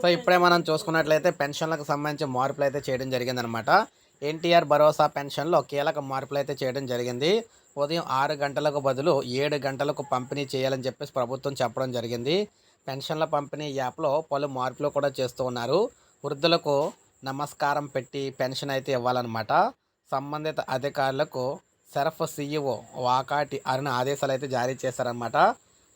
So ఇప్పుడే మనం చూసుకున్నట్లయితే పెన్షన్లకు సంబంధించి మార్పులు అయితే చేయడం జరిగిందనమాట ఎన్టీఆర్ భరోసా పెన్షన్లో కీలక మార్పులు అయితే చేయడం జరిగింది. ఉదయం ఆరు గంటలకు బదులు ఏడు గంటలకు పంపిణీ చేయాలని చెప్పేసి ప్రభుత్వం చెప్పడం జరిగింది. పెన్షన్ల పంపిణీ యాప్లో పలు మార్పులు కూడా చేస్తూ ఉన్నారు. వృద్ధులకు నమస్కారం పెట్టి పెన్షన్ అయితే ఇవ్వాలన్నమాట. సంబంధిత అధికారులకు సెరఫ్ సీఈఓ వాకాటి అరుణ ఆదేశాలు అయితే జారీ చేశారన్నమాట.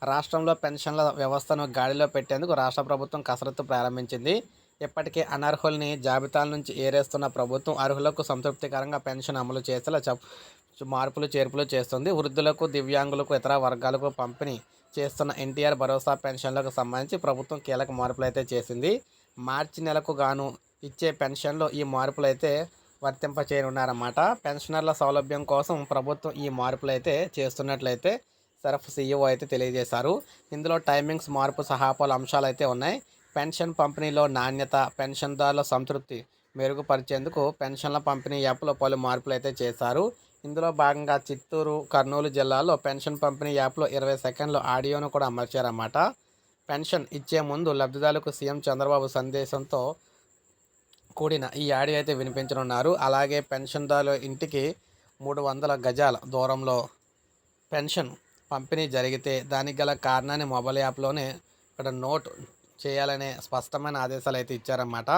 రాష్ట్రంలో పెన్షన్ల వ్యవస్థను గాడిలో పెట్టేందుకు రాష్ట్ర ప్రభుత్వం కసరత్తు ప్రారంభించింది. ఇప్పటికే అనర్హుల్ని జాబితాల నుంచి ఏరేస్తున్న ప్రభుత్వం అర్హులకు సంతృప్తికరంగా పెన్షన్ అమలు చేసేలా చెప్ మార్పులు చేర్పులు చేస్తుంది. వృద్ధులకు దివ్యాంగులకు ఇతర వర్గాలకు పంపిణీ చేస్తున్న ఎన్టీఆర్ భరోసా పెన్షన్లకు సంబంధించి ప్రభుత్వం కీలక మార్పులు అయితే చేసింది. మార్చి నెలకు గాను ఇచ్చే పెన్షన్లో ఈ మార్పులు అయితే వర్తింపచేయనున్నారన్నమాట. పెన్షనర్ల సౌలభ్యం కోసం ప్రభుత్వం ఈ మార్పులు అయితే చేస్తున్నట్లయితే సరఫ్ సీఈఓ అయితే తెలియజేశారు. ఇందులో టైమింగ్స్ మార్పు సహా పలు అంశాలు అయితే ఉన్నాయి. పెన్షన్ పంపిణీలో నాణ్యత పెన్షన్దారుల సంతృప్తి మెరుగుపరిచేందుకు పెన్షన్ల పంపిణీ యాప్లో పలు మార్పులు అయితే చేశారు. ఇందులో భాగంగా చిత్తూరు కర్నూలు జిల్లాలో పెన్షన్ పంపిణీ యాప్లో ఇరవై సెకండ్ల ఆడియోను కూడా అమర్చారన్నమాట పెన్షన్ ఇచ్చే ముందు లబ్ధిదారులకు సీఎం చంద్రబాబు సందేశంతో కూడిన ఈ ఆడియో అయితే వినిపించనున్నారు. అలాగే పెన్షన్దారుల ఇంటికి మూడు వందల గజాల దూరంలో పెన్షన్ పంపిణీ జరిగితే దానికి గల కారణాన్ని మొబైల్ యాప్లోనే ఇక్కడ నోట్ చేయాలనే స్పష్టమైన ఆదేశాలు అయితే ఇచ్చారన్నమాట.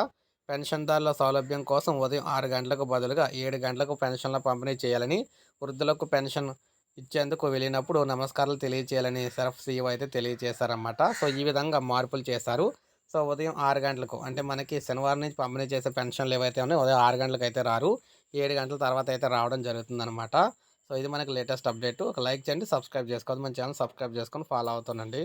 పెన్షన్దారుల సౌలభ్యం కోసం ఉదయం ఆరు గంటలకు బదులుగా ఏడు గంటలకు పెన్షన్ల పంపిణీ చేయాలని వృద్ధులకు పెన్షన్ ఇచ్చేందుకు వెళ్ళినప్పుడు నమస్కారాలు తెలియచేయాలని సెరఫ్ సీఈఓ అయితే తెలియజేశారన్నమాట సో ఈ విధంగా మార్పులు చేశారు. సో ఉదయం ఆరు గంటలకు అంటే మనకి శనివారం నుంచి పంపిణీ చేసే పెన్షన్లు ఏవైతే ఉన్నాయో ఉదయం ఆరు గంటలకు అయితే రారు. ఏడు గంటల తర్వాత అయితే రావడం జరుగుతుందన్నమాట. సో ఇది మనకి లేటెస్ట్ అప్డేట్. ఒక లైక్ చేయండి సబ్స్క్రైబ్ చేసుకోండి మన ఛానల్ సబ్స్క్రైబ్ చేసుకొని ఫాలో అవుతానండి